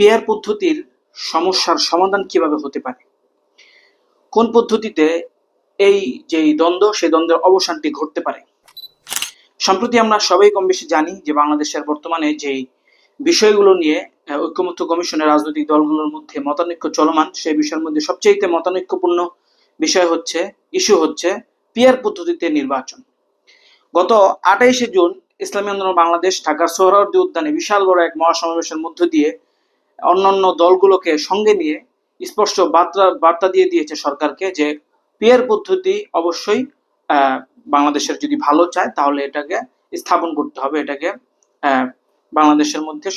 Pair পদ্ধতির সমস্যার সমাধান কীভাবে হতে পারে? কোন পদ্ধতিতে এই যে দ্বন্দ্ব সেই দ্বন্দ্বের অবসানটি ঘটতে পারে? সম্প্রতি আমরা সবাই কম বেশি জানি যে বাংলাদেশের বর্তমানে যে বিষয়গুলো নিয়ে ঐক্যমত্য কমিশনের রাজনৈতিক দলগুলোর মধ্যে মতানৈক্য চলমান, সেই বিষয়ের মধ্যে সবচেয়ে মতানৈক্যপূর্ণ বিষয় হচ্ছে ইস্যু হচ্ছে পিয়ার পদ্ধতিতে নির্বাচন। গত আঠাইশে জুন ইসলামী আন্দোলন বাংলাদেশ ঢাকার সোহরাওয়ার্দী উদ্যানে বিশাল বড় এক মহাসমাবেশের মধ্য দিয়ে অন্যান্য দলগুলোকে সঙ্গে নিয়ে স্পষ্ট বার্তা বার্তা দিয়ে দিয়েছে সরকারকে যে পিয়ার পদ্ধতি অবশ্যই বাংলাদেশের যদি ভালো চায় তাহলে এটাকে স্থাপন করতে হবে, এটাকে বাংলাদেশের মধ্যে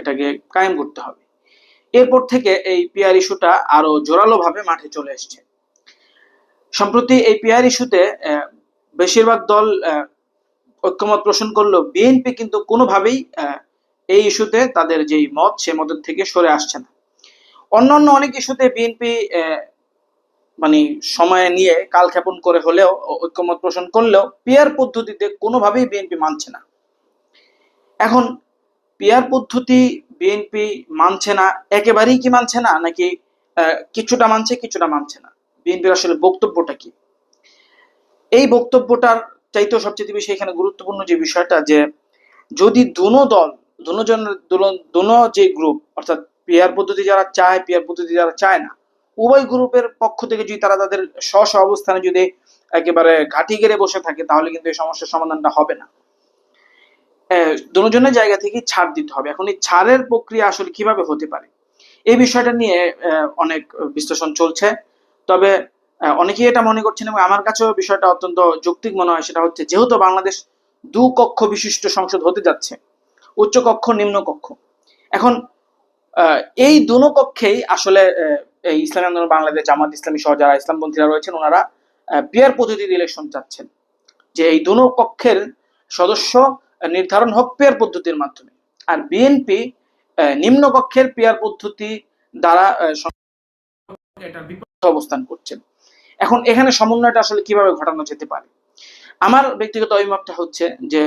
এটাকে কায়েম করতে হবে। এরপর থেকে এই পিয়ার ইস্যুটা আরও জোরালোভাবে মাঠে চলে এসছে। সম্প্রতি এই পিয়ার ইস্যুতে বেশিরভাগ দল ঐক্যমত পোষণ করলেও বিএনপি কিন্তু কোনোভাবেই এই ইস্যুতে তাদের যেই মত সে মতের থেকে সরে আসছে না। অন্যান্য অনেক ইস্যুতে বিএনপি মানে সময় নিয়ে কালক্ষেপণ করে হলেও, ঐক্যমত পোষণ করলেও পিয়ার পদ্ধতিতে কোনোভাবেই বিএনপি মানছে না। এখন পিয়ার পদ্ধতি বিএনপি মানছে না, একেবারেই কি মানছে না, নাকি কিছুটা মানছে কিছুটা মানছে না? বিএনপির আসলে বক্তব্যটা কি? এই বক্তব্যটার চাইতেও সবচেয়ে বেশি এখানে গুরুত্বপূর্ণ যে বিষয়টা যে, যদি দুনো দল দুনো জনের দুনো- যে গ্রুপ অর্থাৎ পিয়ার পদ্ধতি যারা চায় পিয়ার পদ্ধতি যারা চায় না, উভয় গ্রুপের পক্ষ থেকে যদি তারা তাদের স্ব স্ব অবস্থানে যদি একেবারে ঘাটি গেড়ে বসে থাকে, তাহলে কিন্তু এই সমস্যার সমাধানটা হবে না। দুজনের জায়গা থেকে ছাড় দিতে হবে। এখন এই ছাড়ের প্রক্রিয়া আসলে কীভাবে হতে পারে? এই বিষয়টা নিয়ে অনেক বিশ্লেষণ চলছে। তবে অনেকেই এটা মনে করছেন এবং আমার কাছেও বিষয়টা অত্যন্ত যৌক্তিক মনে হয়, সেটা হচ্ছে যেহেতু বাংলাদেশ দু কক্ষ বিশিষ্ট সংসদ হতে যাচ্ছে উচ্চ কক্ষ নিম্ন কক্ষ এখন এই দুনো কক্ষেই আসলে ইসলামী আন্দোলন, বাংলাদেশ জামাত ইসলামী সহ যারা ইসলামপন্থীরা রয়েছেন, ওনারা পিয়ার পদ্ধতিতে ইলেকশন চাচ্ছেন। যে এই দুনো কক্ষের সদস্য নির্ধারণ হোক পেয়ার পদ্ধতির মাধ্যমে। আর বিএনপি নিম্ন কক্ষের পেয়ার পদ্ধতি দ্বারা অবস্থান করছেন এখন এখানে সমন্বয়টা আসলে কীভাবে ঘটানো যেতে পারে? আমার ব্যক্তিগত অভিমতটা হচ্ছে যে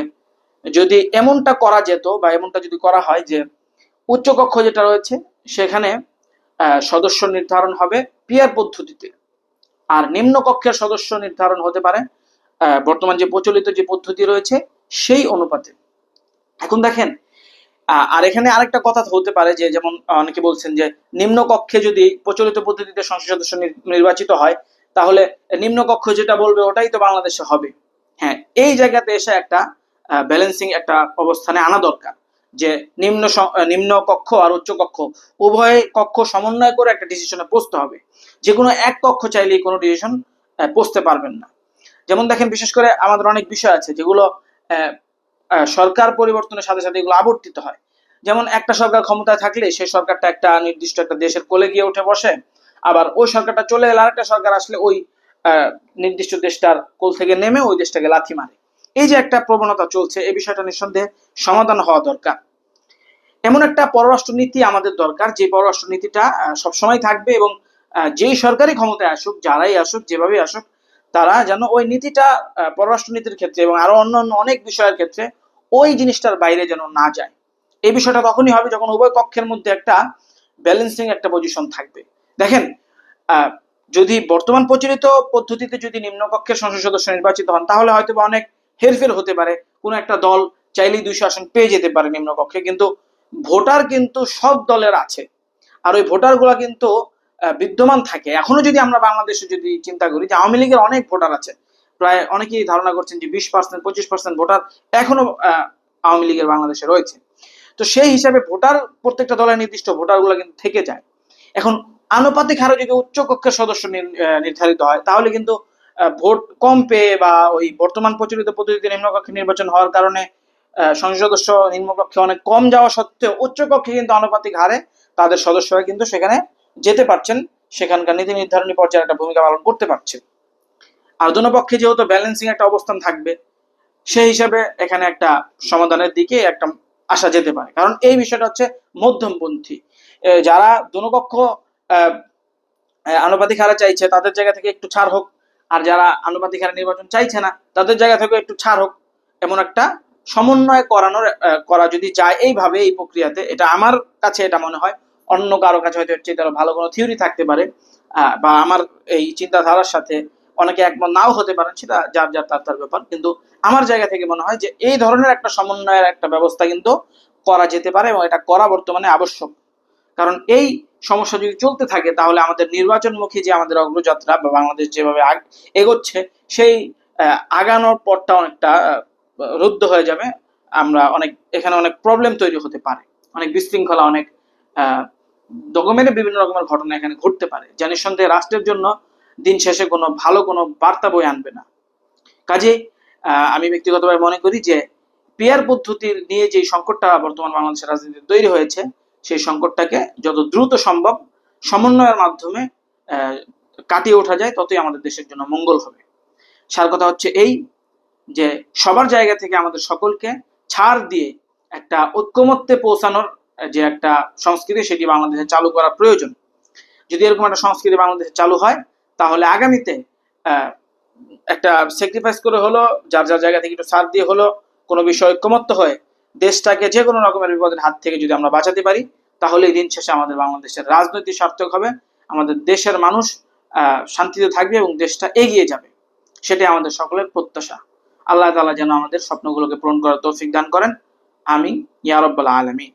যদি এমনটা করা যেত বা এমনটা যদি করা হয় যে উচ্চ কক্ষ যেটা রয়েছে, সেখানে সদস্য নির্ধারণ হবে পিয়ার পদ্ধতিতে। আর নিম্ন কক্ষের সদস্য নির্ধারণ হতে পারে বর্তমান যে প্রচলিত যে পদ্ধতি রয়েছে, সেই অনুপাতে। এখন দেখেন আর এখানে আরেকটা কথা হতে পারে যে, যেমন অনেকে বলছেন যে নিম্ন কক্ষে যদি প্রচলিত পদ্ধতিতে সংসদ সদস্য নির্বাচিত হয়, তাহলে নিম্ন কক্ষ যেটা বলবে ওটাই তো বাংলাদেশে হবে। হ্যাঁ এই জায়গাতে এসে একটা ব্যালেন্সিং একটা অবস্থানে আনা দরকার। যে নিম্ন নিম্ন কক্ষ আর উচ্চ কক্ষ, উভয় কক্ষ সমন্বয় করে একটা ডিসিশনে পৌঁছতে হবে। যে কোনো এক কক্ষ চাইলেই কোনো ডিসিশন পৌঁছতে পারবেন না। যেমন দেখেন, বিশেষ করে আমাদের অনেক বিষয় আছে যেগুলো সরকার পরিবর্তনের সাথে সাথে এগুলো আবর্তিত হয়। যেমন একটা সরকার ক্ষমতায় থাকলে সেই সরকারটা একটা নির্দিষ্ট একটা দেশের কোলে গিয়ে উঠে বসে, আবার ওই সরকারটা চলে এলে আরেকটা সরকার আসলে ওই নির্দিষ্ট দেশটার কোল থেকে নেমে ওই দেশটাকে লাথি মারে। এই যে একটা প্রবণতা চলছে, এই বিষয়টা নিঃসন্দেহে সমাধান হওয়া দরকার। এমন একটা পররাষ্ট্র নীতি আমাদের দরকার, যে পররাষ্ট্র নীতিটা সবসময় থাকবে এবং যেই সরকারি ক্ষমতায় আসুক, যারাই আসুক যেভাবে আসুক, তারা যেন ওই নীতিটা পররাষ্ট্র নীতির ক্ষেত্রে এবং আরও অন্যান্য অনেক বিষয়ের ক্ষেত্রে ওই জিনিসটার বাইরে যেন না যায়। এই বিষয়টা তখনই হবে যখন উভয় পক্ষের মধ্যে একটা ব্যালেন্সিং একটা পজিশন থাকবে। দেখেন যদি বর্তমান প্রচলিত পদ্ধতিতে যদি নিম্নকক্ষের সংসদ সদস্য নির্বাচিত হন, তাহলে হয়তো অনেক হেরফের হতে পারে। কোনো একটা দল চাইলেই দুইশো আসন পেয়ে যেতে পারে নিম্নকক্ষে, কিন্তু ভোটার কিন্তু সব দলের আছে। আর ওই ভোটারগুলা কিন্তু বিদ্যমান থাকে। এখনও যদি আমরা বাংলাদেশে যদি চিন্তা করি যে আওয়ামী লীগের অনেক ভোটার আছে, প্রায় অনেকেই ধারণা করছেন যে বিশ পার্সেন্ট, পঁচিশ পার্সেন্ট ভোটার এখনও আওয়ামী লীগের বাংলাদেশে রয়েছে। তো সেই হিসাবে ভোটার, প্রত্যেকটা দলের নির্দিষ্ট ভোটারগুলো কিন্তু থেকে যায়। এখন আনুপাতিক হারে যদি উচ্চ কক্ষের সদস্য নির্ধারিত হয়, তাহলে কিন্তু ভোট কম পেয়ে বা ওই বর্তমান প্রচলিত পদ্ধতিতে নিম্নকক্ষে নির্বাচন হওয়ার কারণে সংসদ সদস্য নিম্নকক্ষে অনেক কম যাওয়া সত্ত্বেও উচ্চ কক্ষে কিন্তু আনুপাতিক হারে তাদের সদস্যরা কিন্তু সেখানে যেতে পারছেন। সেখানকার নীতি নির্ধারণী পর্যায়ে একটা ভূমিকা পালন করতে পারছে। আর পক্ষে যেহেতু ব্যালেন্সিং একটা অবস্থান থাকবে, সেই হিসাবে এখানে একটা সমাধানের দিকে একটা আসা যেতে পারে। কারণ এই বিষয়টা হচ্ছে মধ্যমপন্থী। যারা দোনোপক্ষ আনুপাতিক হারে চাইছে, তাদের জায়গা থেকে একটু ছাড় হোক আর যারা আনুপাতিক হারে নির্বাচন চাইছে না, তাদের জায়গা থেকে একটু ছাড় হোক, এমন একটা সমন্বয় করানোর করা যদি যায় এইভাবে এই প্রক্রিয়াতে, এটা আমার কাছে এটা মনে হয়, অন্য কারও কাছে হয়তো এর চেয়ে ভালো কোনো থিওরি থাকতে পারে বা আমার এই চিন্তাধারার সাথে অনেকে একমত নাও হতে পারেন, সেটা যার যার তার তার ব্যাপার, কিন্তু আমার জায়গা থেকে মনে হয় যে এই ধরনের একটা সমন্বয়ের একটা ব্যবস্থা কিন্তু করা যেতে পারে এবং এটা করা বর্তমানে আবশ্যক। কারণ এই সমস্যা যদি চলতে থাকে, তাহলে আমাদের নির্বাচনমুখী যে আমাদের অগ্রযাত্রা বা বাংলাদেশ যেভাবে এগোচ্ছে, সেই আগানোর পথটা অনেকটা রুদ্ধ হয়ে যাবে। আমরা অনেক, এখানে অনেক প্রবলেম তৈরি হতে পারে। অনেক বিশৃঙ্খলা, অনেক রকমের বিভিন্ন রকমের ঘটনা এখানে ঘটতে পারে। যা নিঃসন্দেহে রাষ্ট্রের জন্য দিন শেষে কোনো ভালো কোনো বার্তা বই আনবে না। কাজে আমি ব্যক্তিগতভাবে মনে করি যে পিয়ার পদ্ধতির নিয়ে যে সংকটটা বর্তমান বাংলাদেশের রাজনীতিতে তৈরি হয়েছে সেই সংকটটাকে যত দ্রুত সম্ভব সমন্বয়ের মাধ্যমে কাটিয়ে ওঠা যায়, ততই আমাদের দেশের জন্য মঙ্গল হবে। সার কথা হচ্ছে এই যে সবার জায়গা থেকে আমাদের সকলকে ছাড় দিয়ে একটা ঐক্যমত্যে পৌঁছানোর যে একটা সংস্কৃতি, সেটি বাংলাদেশে চালু করা প্রয়োজন। যদি এরকম একটা সংস্কৃতি বাংলাদেশে চালু হয়, তাহলে আগামীতে একটা স্যাক্রিফাইস করে হলো, যার যার জায়গা থেকে একটু ছাড় দিয়ে হলো, কোনো বিষয় ঐক্যমত্য হয়ে দেশটাকে যে কোনো রকমের বিপদের হাত থেকে যদি আমরা বাঁচাতে পারি, তাহলে দিন শেষে আমাদের বাংলাদেশের রাজনৈতিক সার্থক হবে, আমাদের দেশের মানুষ শান্তিতে থাকবে এবং দেশটা এগিয়ে যাবে। সেটাই আমাদের সকলের প্রত্যাশা। আল্লাহ তালা যেন আমাদের স্বপ্নগুলোকে পূরণ করার তৌফিক দান করেন। আমি ইয়া রব্বাল আলামিন।